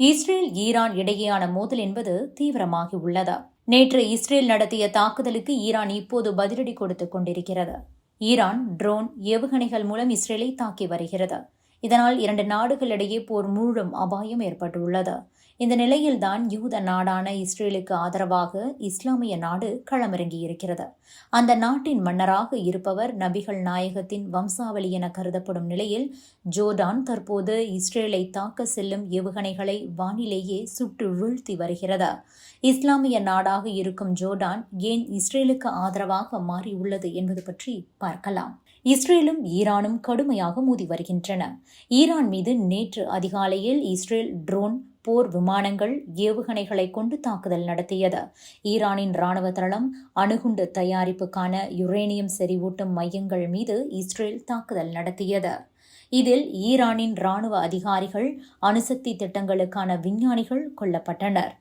Israel Iran இடையேயான மோதல் என்பது தீவிரமாகி உள்ளது. நேற்று இஸ்ரேல் நடத்திய தாக்குதலுக்கு ஈரான் இப்போது பதிலடி கொடுத்துக் கொண்டிருக்கிறது. ஈரான் ட்ரோன் ஏவுகணைகள் மூலம் இஸ்ரேலை தாக்கி வருகிறது. இதனால் இரண்டு நாடுகளிடையே போர் மூழும் அபாயம் ஏற்பட்டுள்ளது. இந்த நிலையில்தான் யூத நாடான இஸ்ரேலுக்கு ஆதரவாக இஸ்லாமிய நாடு களமிறங்கியிருக்கிறது. அந்த நாட்டின் மன்னராக இருப்பவர் நபிகள் நாயகத்தின் வம்சாவளி என கருதப்படும் நிலையில் ஜோர்டான் தற்போது இஸ்ரேலை தாக்க செல்லும் ஏவுகணைகளை வானிலேயே சுட்டு வீழ்த்தி வருகிறது. இஸ்லாமிய நாடாக இருக்கும் ஜோர்டான் ஏன் இஸ்ரேலுக்கு ஆதரவாக மாறியுள்ளது என்பது பற்றி பார்க்கலாம். இஸ்ரேலும் ஈரானும் கடுமையாக மோதி வருகின்றன. ஈரான் மீது நேற்று அதிகாலையில் இஸ்ரேல் ட்ரோன் போர் விமானங்கள் ஏவுகணைகளை கொண்டு தாக்குதல் நடத்தியது. ஈரானின் ராணுவ தளம் அணுகுண்டு தயாரிப்புக்கான யுரேனியம் செறிவூட்டும் மையங்கள் மீது இஸ்ரேல் தாக்குதல் நடத்தியது. இதில் ஈரானின் ராணுவ அதிகாரிகள் அணுசக்தி திட்டங்களுக்கான விஞ்ஞானிகள் கொல்லப்பட்டனர்.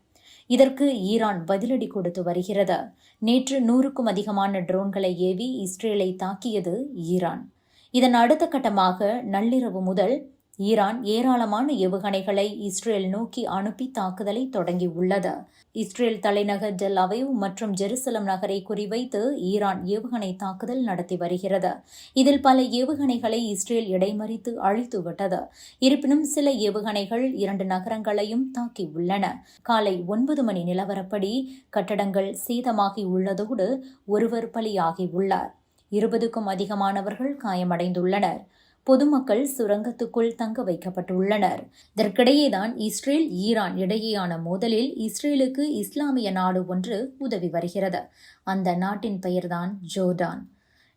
இதற்கு ஈரான் பதிலடி கொடுத்து வருகிறது. நேற்று நூறுக்கும் அதிகமான ட்ரோன்களை ஏவி இஸ்ரேலை தாக்கியது ஈரான். இதன் அடுத்த கட்டமாக நள்ளிரவு முதல் ஈரான் ஏராளமான ஏவுகணைகளை இஸ்ரேல் நோக்கி அனுப்பி தாக்குதலை தொடங்கியுள்ளது. இஸ்ரேல் தலைநகர் டெல் அவைவ் மற்றும் ஜெருசலம் நகரை குறிவைத்து ஈரான் ஏவுகணை தாக்குதல் நடத்தி வருகிறது. இதில் பல ஏவுகணைகளை இஸ்ரேல் இடைமறித்து அழித்துவிட்டது இருப்பினும் சில ஏவுகணைகள் இரண்டு நகரங்களையும் தாக்கியுள்ளன காலை ஒன்பது மணி நிலவரப்படி கட்டடங்கள் சேதமாகி உள்ளதோடு ஒருவர் பலியாகியுள்ளார் இருபதுக்கும் அதிகமானவர்கள் காயமடைந்துள்ளனர். பொதுமக்கள் சுரங்கத்துக்குள் தங்க வைக்கப்பட்டுள்ளனர். இதற்கிடையேதான் இஸ்ரேல் ஈரான் இடையேயான மோதலில் இஸ்ரேலுக்கு இஸ்லாமிய நாடு ஒன்று உதவி வருகிறது. அந்த நாட்டின் பெயர்தான் ஜோர்டான்.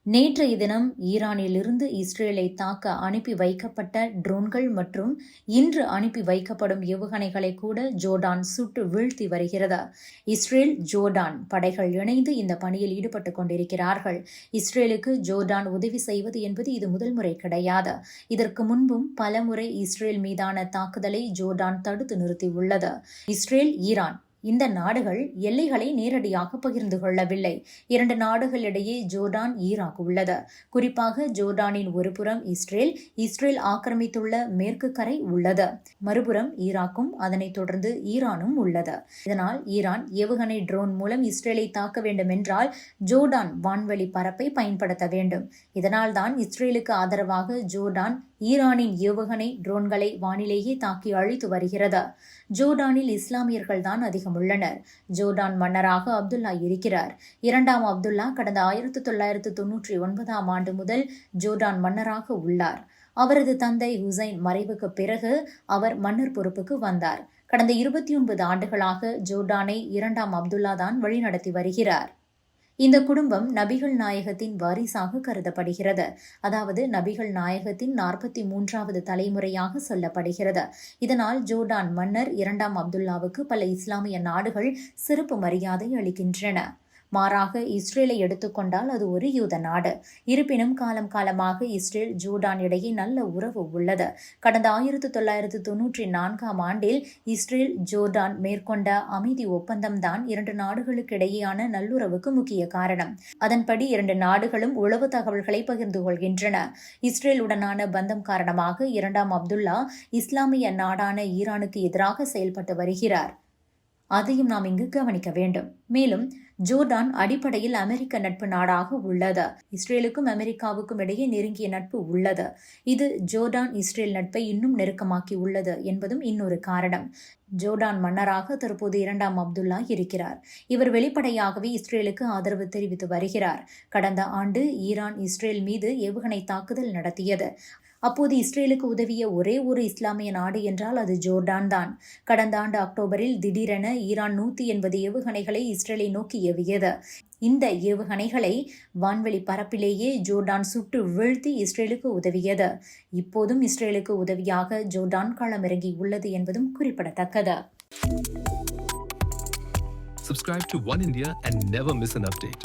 நேற்றைய தினம் ஈரானிலிருந்து இஸ்ரேலை தாக்க அனுப்பி வைக்கப்பட்ட ட்ரோன்கள் மற்றும் இன்று அனுப்பி வைக்கப்படும் ஏவுகணைகளை கூட ஜோர்டான் சுட்டு வீழ்த்தி வருகிறது. இஸ்ரேல் ஜோர்டான் படைகள் இணைந்து இந்த பணியில் ஈடுபட்டுக் கொண்டிருக்கிறார்கள். இஸ்ரேலுக்கு ஜோர்டான் உதவி செய்வது என்பது இது முதல் முறை கிடையாது. இதற்கு முன்பும் பல முறை இஸ்ரேல் மீதான தாக்குதலை ஜோர்டான் தடுத்து நிறுத்தியுள்ளது. இஸ்ரேல் ஈரான் இந்த நாடுகள் எல்லைகளை நேரடியாக பகிர்ந்து கொள்ளவில்லை. இரண்டு நாடுகளிடையே ஜோர்டான் ஈராக் உள்ளது. குறிப்பாக ஜோர்டானின் ஒருபுறம் இஸ்ரேல் இஸ்ரேல் ஆக்கிரமித்துள்ள மேற்கு கரை உள்ளது. மறுபுறம் ஈராக்கும் அதனைத் தொடர்ந்து ஈரானும் உள்ளது. இதனால் ஈரான் ஏவுகணை ட்ரோன் மூலம் இஸ்ரேலை தாக்க வேண்டும் என்றால் ஜோர்டான் வான்வெளி பரப்பை பயன்படுத்த வேண்டும். இதனால் தான் இஸ்ரேலுக்கு ஆதரவாக ஜோர்டான் ஈரானின் ஏவுகணை ட்ரோன்களை வானிலேயே தாக்கி அழித்து வருகிறது. ஜோர்டானில் இஸ்லாமியர்கள் தான் அதிகம் உள்ளனர் ஜோர்டான் மன்னராக அப்துல்லா இருக்கிறார். இரண்டாம் அப்துல்லா கடந்த ஆயிரத்து தொள்ளாயிரத்து தொன்னூற்றி ஒன்பதாம் ஆண்டு முதல் ஜோர்டான் மன்னராக உள்ளார். அவரது தந்தை ஹுசைன் மறைவுக்கு பிறகு அவர் மன்னர் பொறுப்புக்கு வந்தார். கடந்த இருபத்தி ஒன்பது ஆண்டுகளாக ஜோர்டானை இரண்டாம் அப்துல்லா தான் வழிநடத்தி வருகிறார். இந்த குடும்பம் நபிகள் நாயகத்தின் வாரிசாக கருதப்படுகிறது. அதாவது நபிகள் நாயகத்தின் நாற்பத்தி மூன்றாவது தலைமுறையாக சொல்லப்படுகிறது. இதனால் ஜோர்டான் மன்னர் இரண்டாம் அப்துல்லாவுக்கு பல இஸ்லாமிய நாடுகள் சிறப்பு மரியாதை அளிக்கின்றன. மாறாக இஸ்ரேலை எடுத்துக்கொண்டால் அது ஒரு யூத நாடு. இருப்பினும் காலம் காலமாக இஸ்ரேல் ஜூடான் இடையே நல்ல உறவு உள்ளது. கடந்த ஆயிரத்தி தொள்ளாயிரத்து தொன்னூற்றி நான்காம் ஆண்டில் இஸ்ரேல் ஜோர்டான் மேற்கொண்ட அமைதி ஒப்பந்தம்தான் இரண்டு நாடுகளுக்கு இடையேயான நல்லுறவுக்கு முக்கிய காரணம். அதன்படி இரண்டு நாடுகளும் உளவு தகவல்களை பகிர்ந்து கொள்கின்றன. இஸ்ரேலுடனான பந்தம் காரணமாக இரண்டாம் அப்துல்லா இஸ்லாமிய நாடான ஈரானுக்கு எதிராக செயல்பட்டு வருகிறார். அதையும் நாம் இங்கு கவனிக்க வேண்டும். மேலும் ஜோர்டான் அடிப்படையில் அமெரிக்க நட்பு நாடாக உள்ளது. இஸ்ரேலுக்கும் அமெரிக்காவுக்கும் இடையே நெருங்கிய நட்பு உள்ளது. இது ஜோர்டான் இஸ்ரேல் நட்பை இன்னும் நெருக்கமாக்கி உள்ளது என்பதும் இன்னொரு காரணம். ஜோர்டான் மன்னராக தற்போது இரண்டாம் அப்துல்லா இருக்கிறார். இவர் வெளிப்படையாகவே இஸ்ரேலுக்கு ஆதரவு தெரிவித்து வருகிறார். கடந்த ஆண்டு ஈரான் இஸ்ரேல் மீது ஏவுகணை தாக்குதல் நடத்தியது. அப்போது இஸ்ரேலுக்கு உதவிய ஒரே ஒரு இஸ்லாமிய நாடு என்றால் அது ஜோர்டான் தான். கடந்த ஆண்டு அக்டோபரில் திடீரென ஈரான் நூற்றி எண்பது ஏவுகணைகளை இஸ்ரேலை நோக்கி ஏவியது. இந்த ஏவுகணைகளை வான்வெளி பரப்பிலேயே ஜோர்டான் சுட்டு வீழ்த்தி இஸ்ரேலுக்கு உதவியது. இப்போதும் இஸ்ரேலுக்கு உதவியாக ஜோர்டான் களமிறங்கி உள்ளது என்பதும் குறிப்பிடத்தக்கது. Subscribe to One India and never miss an update.